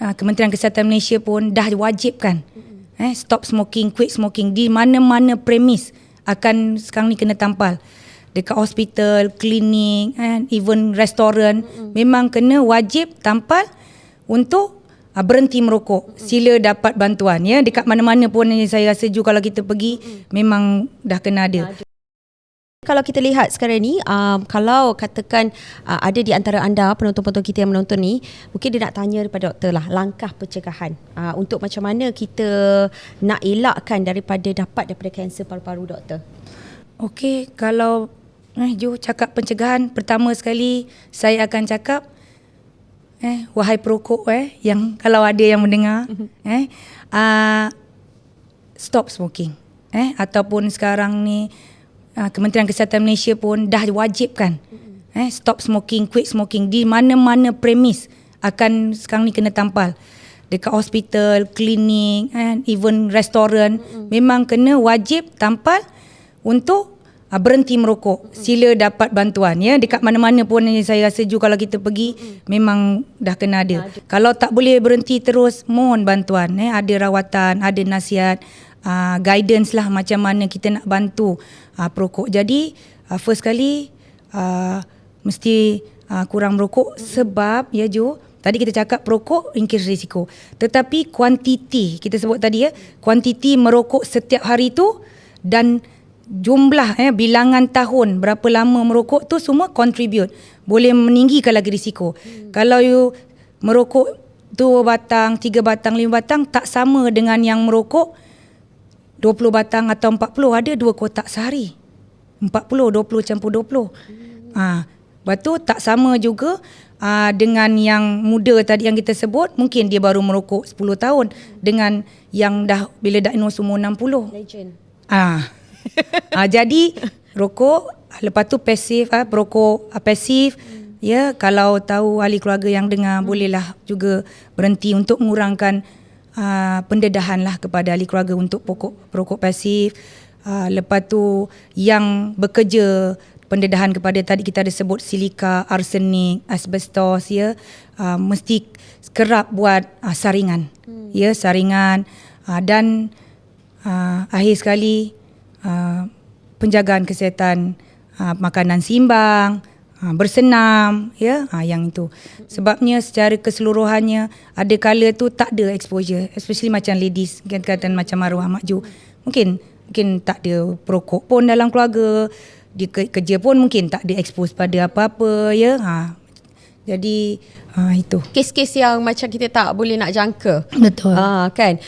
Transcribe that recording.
uh, Kementerian Kesihatan Malaysia pun dah wajibkan eh stop smoking, quit smoking di mana-mana premis akan sekarang ni kena tampal. Dekat hospital, klinik, and even restoran memang kena wajib tampal untuk uh, berhenti merokok. Sila dapat bantuan ya dekat mana-mana pun yang saya rasa juga kalau kita pergi memang dah kena ada. Kalau kita lihat sekarang ni, um, kalau katakan uh, ada di antara anda penonton-penonton kita yang menonton ni, mungkin dia nak tanya daripada doktor lah langkah pencegahan. Uh, untuk macam mana kita nak elakkan daripada dapat daripada kanser paru-paru doktor. Okey, kalau eh Jo cakap pencegahan. Pertama sekali saya akan cakap eh wahai perokok eh yang kalau ada yang mendengar eh uh, stop smoking eh ataupun sekarang ni uh, Kementerian Kesihatan Malaysia pun dah wajibkan eh stop smoking, quit smoking di mana-mana premis akan sekarang ni kena tampal. Dekat hospital, klinik and even restoran memang kena wajib tampal untuk uh, berhenti merokok. Sila dapat bantuan ya. Dekat mana-mana pun yang saya rasa juga kalau kita pergi memang dah kena ada. Kalau tak boleh berhenti terus mohon bantuan eh. Ada rawatan, ada nasihat, uh, guidance lah macam mana kita nak bantu uh, perokok. Jadi uh, first kali uh, mesti uh, kurang merokok sebab ya Jo Tadi kita cakap perokok increase risiko. Tetapi kuantiti, kita sebut tadi ya, kuantiti merokok setiap hari tu dan jumlah eh bilangan tahun berapa lama merokok tu semua contribute. Boleh meninggikan lagi risiko. Hmm. Kalau you merokok dua batang, tiga batang, lima batang tak sama dengan yang merokok 20 batang atau 40 ada dua kotak sehari. 40, 20 campur 20. Hmm. Ah, Lepas tu tak sama juga uh, dengan yang muda tadi yang kita sebut, mungkin dia baru merokok 10 tahun dengan yang dah bila diagnose umur 60. Legend. Ah. ah jadi rokok lepas tu pasif ah perokok ah, pasif hmm. ya kalau tahu ahli keluarga yang dengar hmm. bolehlah juga berhenti untuk mengurangkan uh, pendedahan lah kepada ahli keluarga untuk pokok perokok pasif. Uh, lepas tu yang bekerja pendedahan kepada tadi kita ada sebut silika, arsenik, asbestos ya uh, mesti kerap buat uh, saringan. Hmm. Ya saringan uh, dan uh, akhir sekali uh, penjagaan kesihatan uh, makanan simbang, uh, bersenam ya uh, yang itu. Sebabnya secara keseluruhannya ada kala tu tak ada exposure especially macam ladies kata macam arwah makju. Mungkin mungkin tak ada perokok pun dalam keluarga dia kerja pun mungkin tak ada expose pada apa-apa ya ha jadi ha itu Kes-kes yang macam kita tak boleh nak jangka. betul Ah kan.